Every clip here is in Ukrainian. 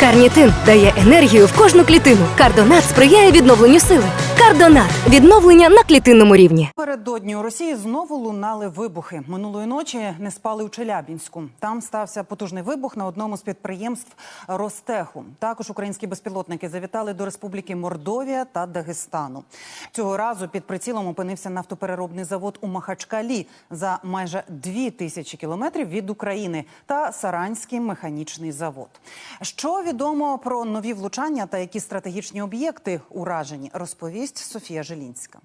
Карнітин дає енергію в кожну клітину. Кардонат сприяє відновленню сили. Кардонат відновлення на клітинному рівні. Передодні у Росії знову лунали вибухи. Минулої ночі не спали у Челябінську. Там стався потужний вибух на одному з підприємств Ростеху. Також українські безпілотники завітали до Республіки Мордовія та Дагестану. Цього разу під прицілом опинився нафтопереробний завод у Махачкалі за майже дві тисячі кілометрів від України та Саранський механічний завод. Що відомо про нові влучання та які стратегічні об'єкти уражені, розповість Софія Желінська.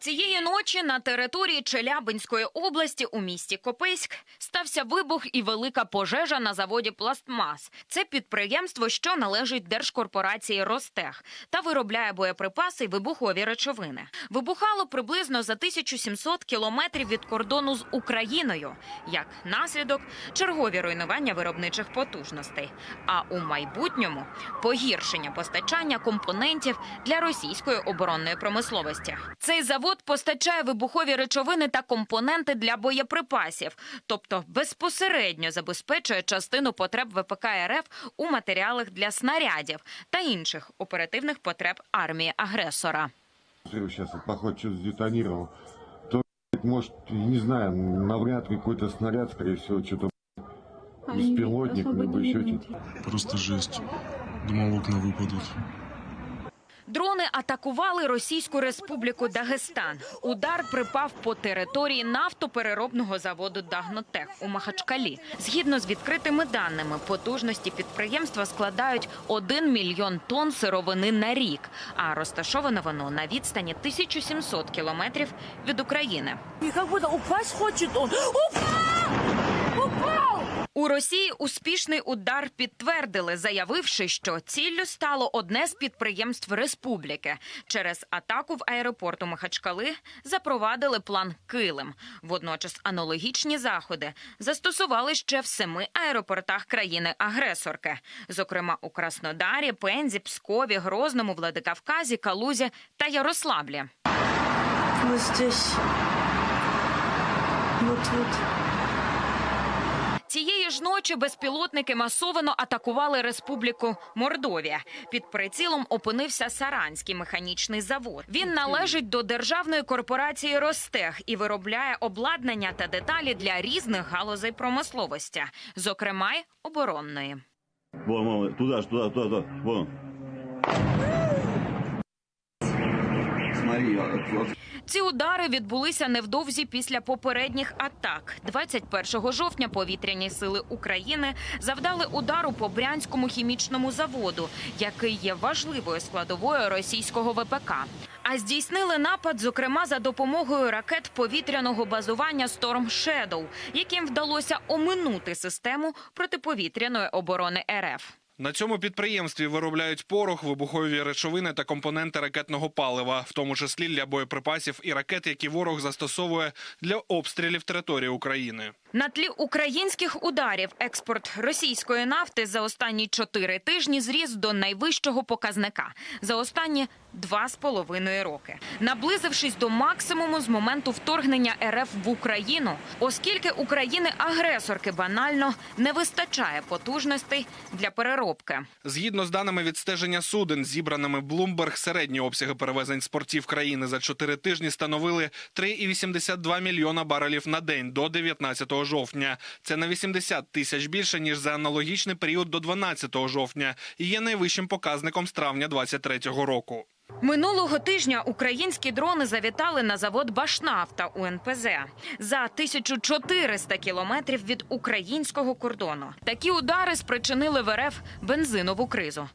Цієї ночі на території Челябинської області у місті Копейськ стався вибух і велика пожежа на заводі Пластмас. Це підприємство, що належить держкорпорації Ростех та виробляє боєприпаси і вибухові речовини. Вибухало приблизно за 1700 кілометрів від кордону з Україною. Як наслідок, чергові руйнування виробничих потужностей. А у майбутньому погіршення постачання компонентів для російської оборонної промисловості. Цей завод постачає вибухові речовини та компоненти для боєприпасів, тобто безпосередньо забезпечує частину потреб ВПК РФ у матеріалах для снарядів та інших оперативних потреб армії агресора. Сейчас поход что-то сдетонировал. То, блядь, не знаю, навряд какой-то снаряд, скорее всего, что-то беспилотник, либо еще что-то. Просто жесть. Думал, окна выпадут. Дрони атакували Російську Республіку Дагестан. Удар припав по території нафтопереробного заводу Дагнотех у Махачкалі. Згідно з відкритими даними, потужності підприємства складають 1 мільйон тонн сировини на рік, а розташоване воно на відстані 1700 кілометрів від України. Как будто упасть хочет он. Упал! У Росії успішний удар підтвердили, заявивши, що ціллю стало одне з підприємств республіки. Через атаку в аеропорту Махачкали запровадили план Килим. Водночас аналогічні заходи застосували ще в семи аеропортах країни-агресорки, зокрема у Краснодарі, Пензі, Пскові, Грозному, Владикавказі, Калузі та Ярославлі. Вот тут. Ночі безпілотники масовано атакували республіку Мордовія. Під прицілом опинився Саранський механічний завод. Він належить до державної корпорації Ростех і виробляє обладнання та деталі для різних галузей промисловості, зокрема й оборонної. Вон, вон, туда, ж, туда, туда, туди, Вон. Ці удари відбулися невдовзі після попередніх атак. 21 жовтня повітряні сили України завдали удару по брянському хімічному заводу, який є важливою складовою російського ВПК. А здійснили напад, зокрема, за допомогою ракет повітряного базування Storm Shadow, яким вдалося оминути систему протиповітряної оборони РФ. На цьому підприємстві виробляють порох, вибухові речовини та компоненти ракетного палива, в тому числі для боєприпасів і ракет, які ворог застосовує для обстрілів території України. На тлі українських ударів експорт російської нафти за останні чотири тижні зріс до найвищого показника за останні два з половиною роки, наблизившись до максимуму з моменту вторгнення РФ в Україну, оскільки України-агресорки банально не вистачає потужностей для переробки. Згідно з даними відстеження суден, зібраними Bloomberg, середні обсяги перевезень з портів країни за чотири тижні становили 3,82 мільйона барелів на день до 19 жовтня. Це на 80 тисяч більше ніж за аналогічний період до 12 жовтня і є найвищим показником з травня 23 року. Минулого тижня українські дрони завітали на завод Башнафта у НПЗ за 1400 кілометрів від українського кордону. Такі удари спричинили в РФ бензинову кризу.